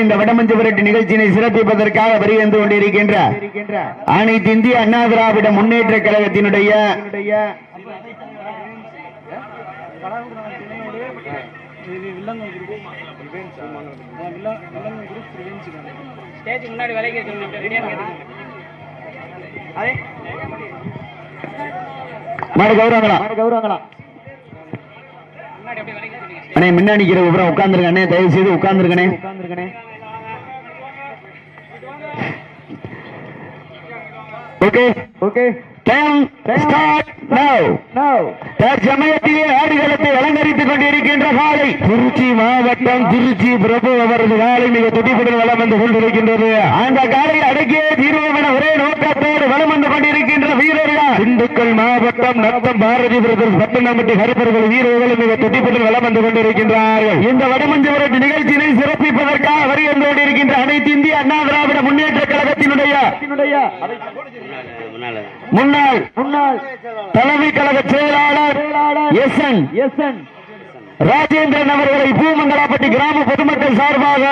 இந்த வடமஞ்சு விரட்டு நிகழ்ச்சியினை சிறப்பிப்பதற்காக வருகின்ற கொண்டிருக்கின்ற அனைத்து இந்திய அண்ணா திராவிட முன்னேற்ற கழகத்தினுடைய கேட்டுக்கோங்க அதே மாடு கௌரவங்களா கௌரவங்களா முன்னாடி அப்படியே விலைக்கு வச்சுருங்க அண்ணே முன்னாடி நிக்கிற அப்புறம் உட்கார்ந்துருங்க அண்ணே தயவு செய்து உட்கார்ந்துருக்கனே ஓகே. ஓகே. கொண்டிருக்கின்ற காலை. திருச்சி மாவட்டம் திருச்சி பிரபு அவரது காலை மிக துடிப்புடன் வளம் வந்து கொண்டிருக்கின்றது. அந்த காலை அடக்கியே தீர்வோம் என ஒரே நோக்கத்தோடு வளம் வந்து கொண்டிருக்கின்ற வீரர்கள் திண்டுக்கல் மாவட்டம் நத்தம் பாரதி பிரதர்ஸ் பட்டணம்பட்டி கருப்பர்கள் வீரர்கள் மிக துடிப்புடன் நலம் வந்து கொண்டிருக்கின்றார்கள். இந்த வடமஞ்சு விரட்டு நிகழ்ச்சியினை சிறப்பிப்பதற்காக வருகின்ற கொண்டிருக்கின்ற அனைத்து இந்திய அண்ணா திராவிட முன்னேற்ற கழகத்தினுடைய முன்னாள் முன்னாள் தலைமை கழக செயலாளர் S N S N. Rajendran அவர்களை பூமங்கலாப்பட்டி கிராம பொதுமக்கள் சார்பாக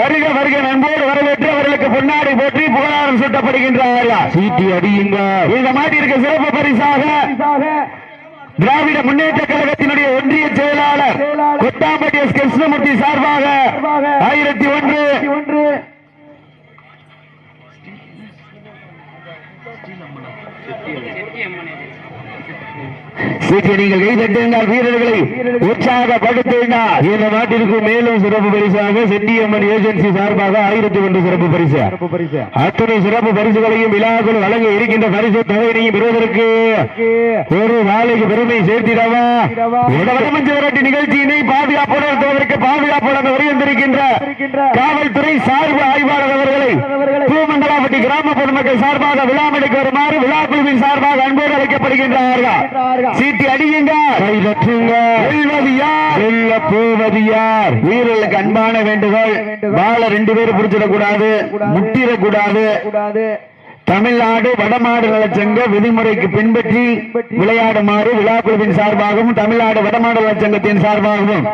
வருக வருக நண்போடு வரவேற்று அவர்களுக்கு பொன்னாடை போற்றி புகழாரம் சூட்டப்படுகின்றார்கள் சீட்டி அடியுங்க. இந்த மாதிரி இருக்க சிறப்பு பரிசாக திராவிட முன்னேற்ற கழகத்தினுடைய ஒன்றிய செயலாளர் கொட்டாம்பட்டி எஸ் கிருஷ்ணமூர்த்தி சார்பாக ஆயிரத்தி ஒன்று. ஒன்று செட்டி அம்மன் இது. நீங்கள் கை வீரர்களை உற்சாகப்படுத்துங்கள் இந்த நாட்டிற்கு மேலும் சிறப்பு பரிசாக செட்டியம்மன் ஏஜென்சி சார்பாக ஆயிரத்தி ஒன்று சிறப்பு பரிசு அத்தனை சிறப்பு பரிசுகளையும் விழாக்கள் வழங்க இருக்கின்ற பரிசு தொகையினையும் பெறுவதற்கு ஒரு நாளைக்கு பெருமை சேர்த்திடவா வடமஞ்சு விரட்டு நிகழ்ச்சியினை பாதுகாப்புடன் நடத்துவதற்கு பாதுகாப்புடன் வருகின்றிருக்கின்ற காவல்துறை சார்பு ஆய்வாளர் அவர்களை பூமங்கலாப்பட்டி கிராம பொதுமக்கள் சார்பாக விழாமடைக்கு வருமாறு விழா குழுவின் சார்பாக அன்போடு அழைக்கப்படுகின்றார்கள். சீட்டி அடியுங்க போவது யார்? வீரர்களுக்கு அன்பான வேண்டுகோள். வாழ ரெண்டு பேரும் பிடிச்சிடக்கூடாது முட்டிடக்கூடாது. தமிழ்நாடு வடமாடு நலச்சங்க விதிமுறைக்கு பின்பற்றி விளையாடுமாறு விழாக்குழுவின் சார்பாகவும் தமிழ்நாடு வடமாடு நலச்சங்கத்தின் சார்பாகவும்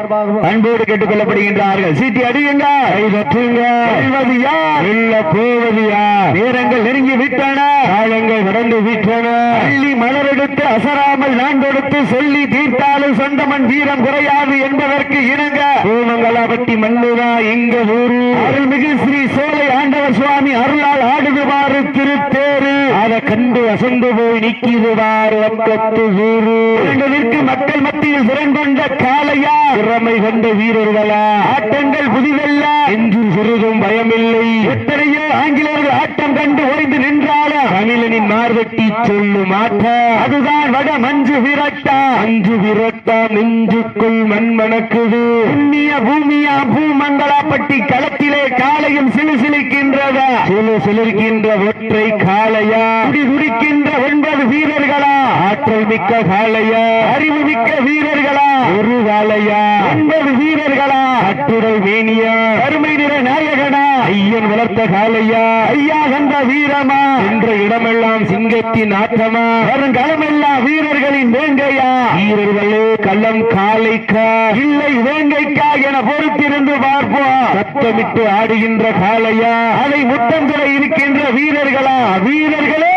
அன்போடு கேட்டுக் கொள்ளப்படுகின்றார்கள் சீட்டி அடியுங்க. கைதட்டுங்க. வெல்வது யார் வெல்ல போவது யார் நேரங்கள் நெருங்கி விட்டன. காலங்கள் நடந்து விட்டன. அள்ளி மலரெடுத்து அசராமல் நான் கொடுத்து சொல்லி தீர்த்தாலும் சொந்தமன் வீரம் குறையாது என்பதற்கு இணங்க. பூமங்கலாபட்டி மண்ணுதா எங்க ஊரு. அருள்மிகு ஸ்ரீ சோலை ஆண்டவர் சுவாமி அருளால் ஆடுதுவாறு திருத்தேரு அதை கண்டு அசந்து போய் நிற்கிதுவாறு வக்கத்து ஊரு இரண்டதற்கு மக்கள் மத்தியில் திறன்கொண்ட காளையா? திறமை கொண்ட வீரர்களா? ஆட்டங்கள் புதிதல்ல. என்று சிறிதும் பயமில்லை. எத்தனையோ ஆங்கிலேயர்கள் ஆட்டம் கண்டு ஓய்ந்து நின்றாலும் தமிழனின் மார்வெட்டி சொல்லும் ஆட்டம் அதுதான் வட மஞ்சு விரட்டா. அஞ்சு விரட்டா நெஞ்சுக்குள் மண் மணக்குது புண்ணிய பூமியா பூமங்கலாப்பட்டி களத்திலே காலையும் சிலுசிலுக்கின்றதா? சிலு சிலிருக்கின்ற ஒற்றை காளையா? துடி துடிக்கின்ற ஒன்பது வீரர்களா? ஆற்றல் மிக்க காளையா அறிவு மிக்க வீரர்களா? ஒரு காளையா ஒன்பது வீரர்களா? அட்டுடல் மேனியா? கருமை நிற நாயகனா? ஐயன் வளர்த்த காளையா? ஐயா கண்ட வீரமா? என்ற இடமெல்லாம் சிங்கத்தின் ஆட்டமா வருங்களமெல்லாம் வீரர்களின் வேங்கையா? வீரர்களே களம் காளைக்கா? இல்லை வேங்கைக்கா என பொறுத்திருந்து பார்ப்போம். சத்தமிட்டு ஆடுகின்ற காளையா? அதை முத்தம் இருக்கின்ற வீரர்களா? வீரர்களே!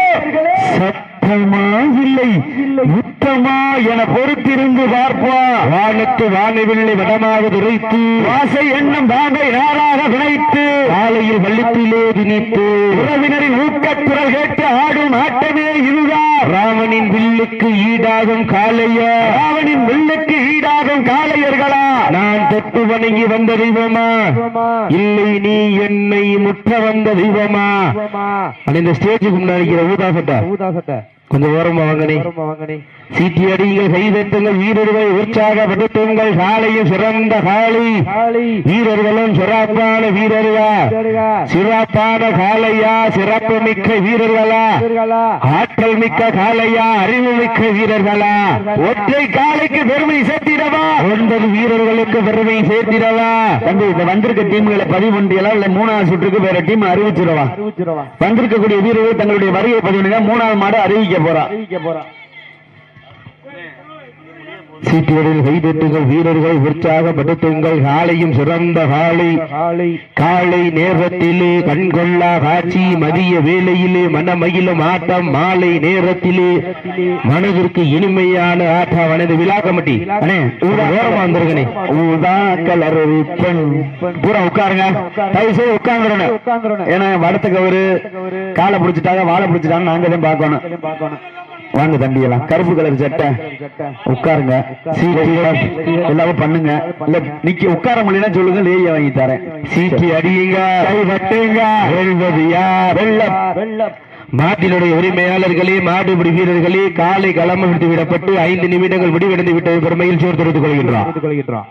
சத்தமா இல்லை. யுத்தமா என பொறுத்திருந்து பார்ப்பா. வானத்து வானவில்லை வடமாக துரைத்து. வாசை எண்ணம் பாம்பை நாராக விளைத்து காலையில் வள்ளித்திலே திணித்து. உறவினரின் ஊக்கத்துறல் கேட்டு ஆடும் ஆட்டமே இதுதான். ராவனின் வில்லுக்கு ஈடாகும் காளையா? ராவனின் வில்லுக்கு ஈடாகும் காளையர்களா? நான் தொட்டு வணங்கி வந்த தெய்வமா? இல்லை நீ என்னை முற்ற வந்த தெய்வமா? அண்ணா, இந்த ஸ்டேஜுக்கு முன்னாடி இருக்கிற ஊதா சட்டை ஊதா சட்டை கொஞ்சம் ஓரமா வாங்கனே சீட்டி அடியுங்கள் கைதட்டுங்கள் வீரர்கள் உற்சாகப்படுத்துங்கள் காலையும் சிறந்த காளி. வீரர்களும் சிறப்பான வீரர்களா? சிறப்பான காளையா? சிறப்பு மிக்க வீரர்களா? ஆற்றல் மிக்க காளையா? அறிவு மிக்க வீரர்களா? ஒற்றை காளைக்கு பெருமை சேர்த்திடவா? ஒன்பது வீரர்களுக்கு பெருமை சேர்த்திடவா? தம்பி இந்த வந்திருக்க டீம்களை பதிவு பண்ணிடலாம் இல்ல மூணாவது சுற்றுக்கு வேற டீம் அறிவிச்சிடவா? வந்திருக்கக்கூடிய வீரர்கள் தங்களுடைய வருகை பதிவு மூணாவது மாடு அறிவிக்க போறா. அறிவிக்க போறா. சீட்டிகளில் கைதட்டுங்கள் வீரர்கள் உற்சாகப்படுத்துங்கள் காலையும் சிறந்த காலை. காலை. நேரத்திலே கண்கொள்ளா காட்சி மதிய வேளையிலே மனமகிழும் ஆட்டம் மாலை நேரத்திலே மனதிற்கு இனிமையான ஆட்டம். வனது விழா கமிட்டி. அண்ணே ஓரமா வந்துருங்கண்ணே ஊதா கலர் பெண். பூரா உட்காருங்க. தயவு செய்து உட்காந்துருங்க ஏன்னா வடத்துக்கு அவரு காலை பிடிச்சிட்டாங்க வாழை பிடிச்சிட்டாங்க நாங்க தான் பார்க்கணும். வாங்க தம்பி எல்லாம் கருப்பு கலர் சட்டை உட்காருங்க. சீட்டி எல்லாரும் பண்ணுங்க. இல்ல நிக்க உட்கார முடியல சொல்லுங்க லேய வாங்கி தரேன். சீட்டி அடியுங்க. கை வட்டுங்க. வெல்வது யார்? வெள்ளம். வெள்ளம் மாட்டினுடைய உரிமையாளர்களே மாடுபிடி வீரர்களே காலை களம் விட்டு விடப்பட்டு ஐந்து நிமிடங்கள் முடிவடைந்து விட்டது. பெருமையில் சோர் தெரிவித்துக் கொள்கின்றோம்.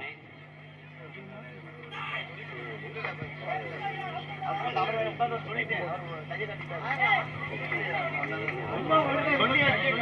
ಮಾಡಿ ಬನ್ನಿ ಅಷ್ಟೇ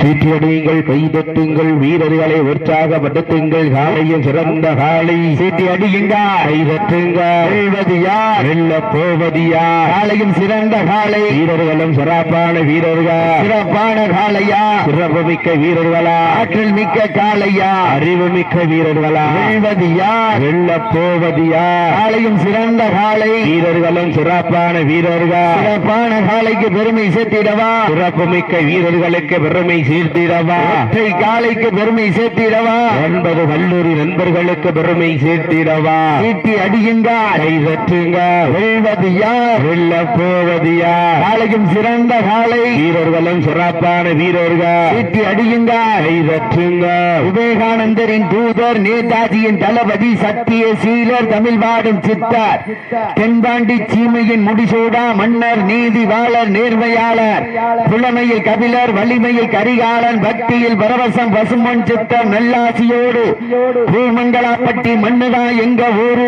சீட்டியடியுங்கள் கைதட்டுங்கள் வீரர்களை உற்சாகப்படுத்துங்கள் காலையும் சிறந்த காலை. சீட்டி அடியுங்க கைதட்டுங்க வெல்வது யார் வெல்ல போவது யார் காலையும் சிறந்த காலை. வீரர்களும் சிறப்பான வீரர்கள். சிறப்பான காளையா சிறப்பு மிக்க வீரர்களா. ஆற்றல் மிக்க காளையா அறிவு மிக்க வீரர்களா. வெல்வது யார் வெல்ல போவது யார் காலையும் சிறந்த காலை. வீரர்களும் சிறப்பான வீரர்கள். சிறப்பான காலைக்கு பெருமை சேர்த்திடவா. சிறப்பு மிக்க வீரர்களுக்கு பெருமை சேர்த்திடவா? ஒற்றை காலைக்கு பெருமை சேர்த்திடவா? ஒன்பது கல்லூரி நண்பர்களுக்கு பெருமை சேர்த்திடவா? சீட்டி அடியுங்க. கைதட்டுங்க வெல்வது யார்? வெல்ல போவது யார்? சிறந்த காலை. வீரர்களும் சிறப்பான வீரர்கள். சீட்டி அடியுங்க. கைதட்டுங்க விவேகானந்தரின் தூதர் நேதாஜியின் தளபதி சத்திய சீலர் தமிழ் பாடும் சித்தார் தென்பாண்டி சீமையின் முடிசூடா மன்னர் நீதிவாளர் நேர்மையாளர் புலமையில் கபிலர் வலிமையில் கரிகாலன் பக்தியில் பரவசம் பசுமன் சித்தர் நல்லாசியோடு. பூமங்கலாப்பட்டி மண்ணுதா எங்க ஊரு?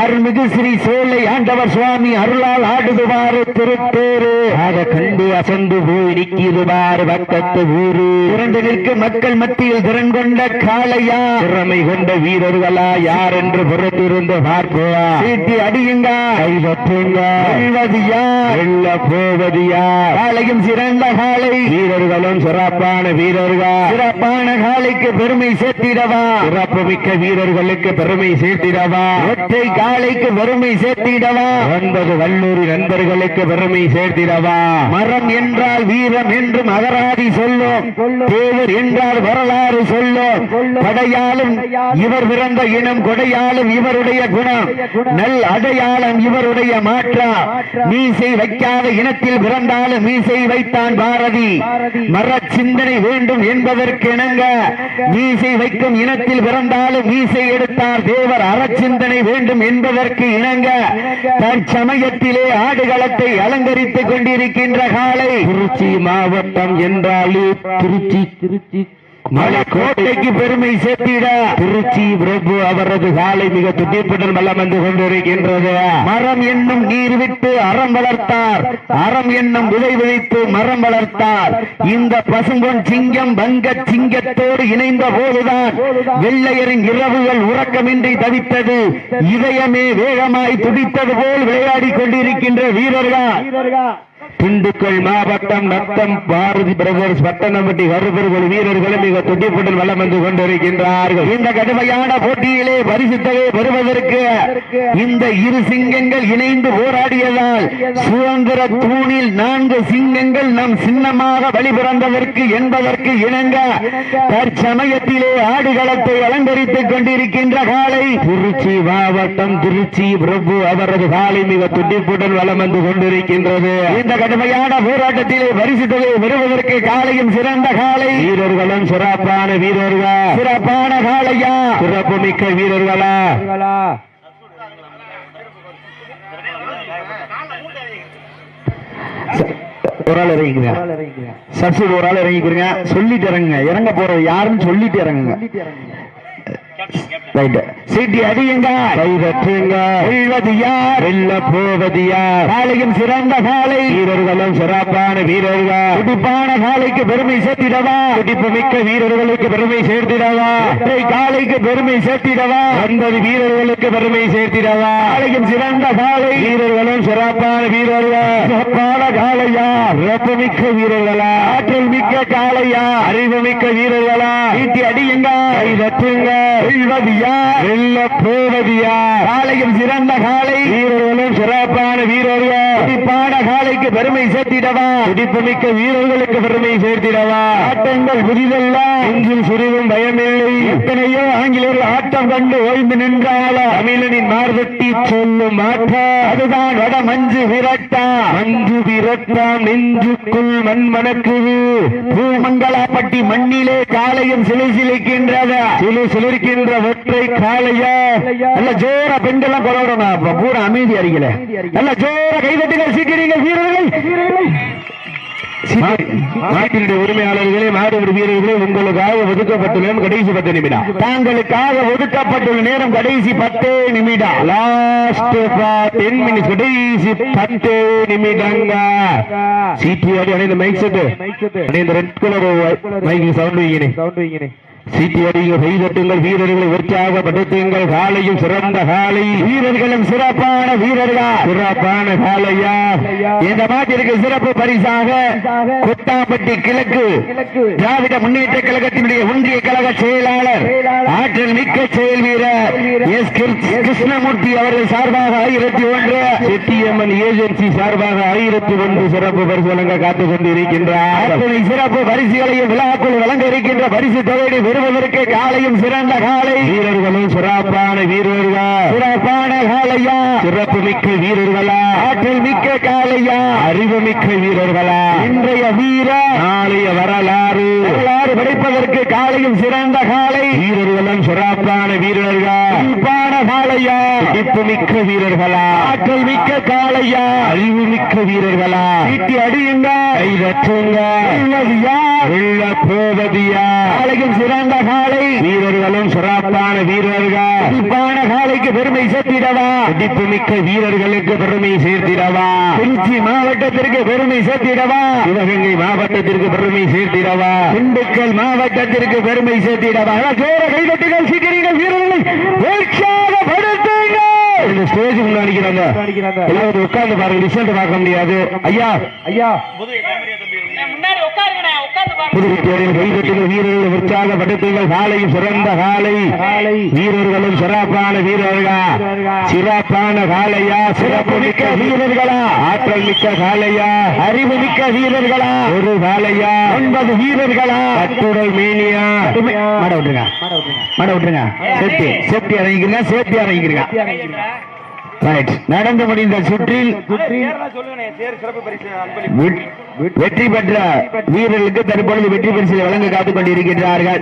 அருள்மிகு ஸ்ரீ சோலை ஆண்டவர் சுவாமி அருளால் ஆடுதுவாறு திருத்தேரு. ஆக கண்டு அசந்து போய் நிற்கிதுவாறு பக்கத்து ஊரு. திரண்டு நிற்கும் மக்கள் மத்தியில் திறன் கொண்ட காளையா. திறமை கொண்ட வீரர்களா யார் என்று புறத்திருந்து பார்ப்போவா? சீட்டி அடியுங்க. கைதட்டுங்க. வெல்வது யார் வெல்ல போவது யார் வீரர்களும் சிறப்பான வீரர்கள். சிறப்பான காளைக்கு பெருமை சேர்த்திடவா? சிறப்பு மிக்க வீரர்களுக்கு பெருமை சேர்த்திடவா? ஒற்றை காளைக்கு பெருமை சேர்த்திடவா? ஒன்பது வல்லூரி நண்பர்களுக்கு பெருமை சேர்த்திடவா? மரம் என்றால் வீரம் என்று மகராதி சொல்லும். தேவர் என்றால் வரலாறு சொல்லும். படையாலும் இவர் பிறந்த இனம் கொடையாலும் இவருடைய குணம். நல் அடையாளம் இவருடைய மாற்றம் மீசை வைக்காத இனத்தில் பிறந்தாலும் மீசை வைத்தான் பாரதி. மர சிந்தனை வேண்டும் என்பதற்கு இணங்க மீசை வைக்கும் இனத்தில் பிறந்தாலும் மீசை எடுத்தார் தேவர் அறச்சிந்தனை வேண்டும் என்பதற்கு இணங்க தற்சமயத்திலே ஆடுகளத்தை அலங்கரித்துக் கொண்டிருக்கின்ற காலை திருச்சி மாவட்டம் என்றாலே திருச்சி திருச்சி. மலைக்கோட்டைக்கு பெருமை சேர்த்திட. திருச்சி பிரபு அவரது காலை மிக துடிப்புடன் வல்லம் வந்து கொண்டிருக்கின்றது. மரம் என்னும் நீர் விட்டு அறம் வளர்த்தார். அறம் என்னும் விதை விதைத்து மரம் வளர்த்தார். இந்த பசும்பொன் சிங்கம் வங்க சிங்கத்தோடு இணைந்த போதுதான் வெள்ளையரின் இரவுகள் உறக்கமின்றி தவித்தது. இதயமே வேகமாய் துடித்தது போல் விளையாடி கொண்டிருக்கின்ற வீரர்கள்? திண்டுக்கல் மாவட்டம் நத்தம் பாரதி பிரதர்ஸ் பட்டணம்பட்டி கருப்பர்கள் வீரர்களும் மிக துடிப்புடன் வளம் வந்து கொண்டிருக்கின்றார்கள். இந்த கடுமையான போட்டியிலே பரிசுத்தகை பெறுவதற்கு இந்த இரு சிங்கங்கள் இணைந்து போராடியதால் சுதந்திர தூணில் நான்கு சிங்கங்கள் நம் சின்னமாக வழிபிறந்ததற்கு என்பதற்கு இணங்க தற்சமயத்திலே ஆடுகளத்தை அலங்கரித்துக் கொண்டிருக்கின்ற காலை திருச்சி மாவட்டம் திருச்சி பிரபு அவரது காலை மிக துடிப்புடன் வளம் வந்து கொண்டிருக்கின்றது. இந்த கடுமையான போராட்டத்திலே பரிசுத்தவை பெறுவதற்கு காலையும் சிறந்த காலை. வீரர்களும் சிறப்பான வீரர்கள்? சிறப்பான காளையா? சிறப்பு மிக்க வீரர்களா? ஒரு ஆள் இறங்கிக்கிறேன் சப்சிடி ஒரு ஆள் இறங்கிக்கிறீங்க சொல்லிட்டு இறங்குங்க. இறங்க போறது யாருன்னு சொல்லிட்டு இறங்குங்க. ரைட் சீட்டி அடியுங்க. கைதட்டுங்க வெல்வது யார் வெல்ல போவது யார் காலையும் சிறந்த காலை வீரர்களும் சிறப்பான வீரர்கள். துடிப்பான காலைக்கு பெருமை சேர்த்திடவா? துடிப்பு மிக்க வீரர்களுக்கு பெருமை சேர்த்திடவா? காலைக்கு பெருமை சேர்த்திடவா? ஒன்பது வீரர்களுக்கு பெருமை சேர்த்திடவா? காலையும் சிறந்த காலை வீரர்களும் சிறப்பான வீரர்கள். சிறப்பான காலையா சிறப்பு மிக்க வீரர்களா? ஆற்றல் மிக்க காளையா? அறிவு மிக்க வீரர்களா? ஈட்டி அடியுங்க. கைதட்டுங்க வெல்வதியா? வெல்ல போவதியா? காளையும் சிறந்த காளை. வீரர்களும் சிறப்பான வீரர்கள். துடிப்பான காளைக்கு பெருமை சேர்த்திடவா? துடிப்பு மிக்க வீரர்களுக்கு பெருமை சேர்த்திடவா? ஆட்டங்கள் புதிதல்ல. நெஞ்சில் சிறிதும் பயமில்லை. எத்தனையோ ஆங்கிலேயர்கள் ஆட்டம் கண்டு ஓய்ந்து நின்றால. தமிழனின் மார்வெட்டி சொல்லும் மாற்ற அதுதான் வட மஞ்சு விரட்டா மஞ்சு விரட்டாம் நெஞ்சுக்குள் மண் மணக்குது பூமங்கலாப்பட்டி மண்ணிலே காளையன் சிலை சிலிக்கின்றத. சிலு சிலிருக்கின்ற ஒற்றை காளையா நல்ல ஜோர பெண்கள்லாம் கொலவிடணும் பூரா அமைதி அறிக்கல நல்ல ஜோர கைதட்டுகள் சீக்கிரீங்க வீரர்களை. நாட்டினுடைய உரிமையாளர்களே மாடுபிடி வீரர்களே உங்களுக்காக ஒதுக்கப்பட்ட நேரம் கடைசி பத்து நிமிடம். தாங்களுக்காக ஒதுக்கப்பட்டுள்ள நேரம் கடைசி பத்து நிமிடம். லாஸ்ட் டென் மினிட்ஸ் கடைசி பத்து நிமிடங்க. சீட்டி அடி அடைந்த மைக் செட்டு அடைந்த ரெட் கலர் மைக்கு சவுண்ட் வைக்கிறேன் சீட்டி அடிங்க கைதட்டுங்கள் வீரர்களை உற்சாகப்படுத்துங்கள் காலையும் சிறந்த காலை. வீரர்களும் சிறப்பான வீரர்கள்? சிறப்பான காலையா? இந்த மாட்டிற்கு சிறப்பு பரிசாக கொத்தாப்பட்டி கிழக்கு திராவிட முன்னேற்ற கழகத்தினுடைய ஒன்றிய கழக செயலாளர் ஆற்றல் மிக்க செயல் வீரர் எஸ். கிருஷ்ணமூர்த்தி அவர்கள் சார்பாக ஆயிரத்தி ஒன்று. செட்டியம்மன் ஏஜென்சி சார்பாக ஆயிரத்தி ஒன்று சிறப்பு பரிசு வழங்க காத்துக் கொண்டிருக்கின்றார். சிறப்பு பரிசுகளையும் விழாக்குள் வழங்க இருக்கின்ற பரிசு தொகையை பெறுவதற்கு காலையும் சிறந்த காலை வீரர்களும் சிறப்பான வீரர்கள்? சிறப்பான காலையா சிறப்பு மிக்க வீரர்களா? ஆற்றல் மிக்க காலையா அறிவு மிக்க வீரர்களா? இன்றைய வீர நாளைய வரலாறு. வரலாறு படிப்பதற்கு காலையும் சிறந்த காலை வீரர்களும் சிறப்பான வீரர்கள்? காலையா துடிப்பு மிக்க வீரர்களா? ஆற்றல் மிக்க காலையா அறிவு மிக்க வீரர்களா? ஈட்டி அடியுங்க. கைதற்றுங்க போவதியா? காலையும் சிறந்த காலை வீரர்களும் சிறப்பான வீரர்கள். துடிப்பான காலைக்கு பெருமை சேர்த்திடவா? துடிப்பு மிக்க வீரர்களுக்கு பெருமை சேர்த்திடவா? திருச்சி மாவட்டத்திற்கு பெருமை சேர்த்திடவா? சிவகங்கை மாவட்டத்திற்கு பெருமை சேர்த்திடவா? திண்டுக்கல் மாவட்டத்திற்கு பெருமை சேர்த்திடவா? ஜோர கைதட்டுகள் சீக்கிரங்கள் வீரர்களை உற்சாகப்படுத்துங்க இந்த ஸ்டேஜ் முன்னாடிக்கிறாங்க எல்லாரும் உட்கார்ந்து பாருங்க ரிசல்ட் பார்க்க முடியாது. ஐயா. ஐயா. முன்னாடி உட்காருங்கண்ணே உட்கார்ந்து பாருங்க புதுச்சேரியில் கைதட்டுங்கள் வீரர்கள் உற்சாகப்படுத்துங்கள் காலையும் சிறந்த காலை. வீரர்களும் சிறப்பான வீரர்கள்? சிறப்பான காலையா? சிறப்பு மிக்க வீரர்களா? ஆற்றல் மிக்க காலையா? அறிவு மிக்க வீரர்களா? ஒரு காலையா? ஒன்பது வீரர்களா? கட்டுரை மேனியா? மாட விட்டுருங்க. மாட விட்டுருங்க. சேஃப்டி சேஃப்டி இறங்கிக்கிறீங்க சேஃப்டி இறங்கிக்கிறீங்க ரைட் நடந்து முடிந்த சுற்றில் வெற்றி- பெற்ற வீரர்களுக்கு தற்பொழுது வெற்றி பரிசு வழங்க காத்துக் கொண்டிருக்கின்றார்கள்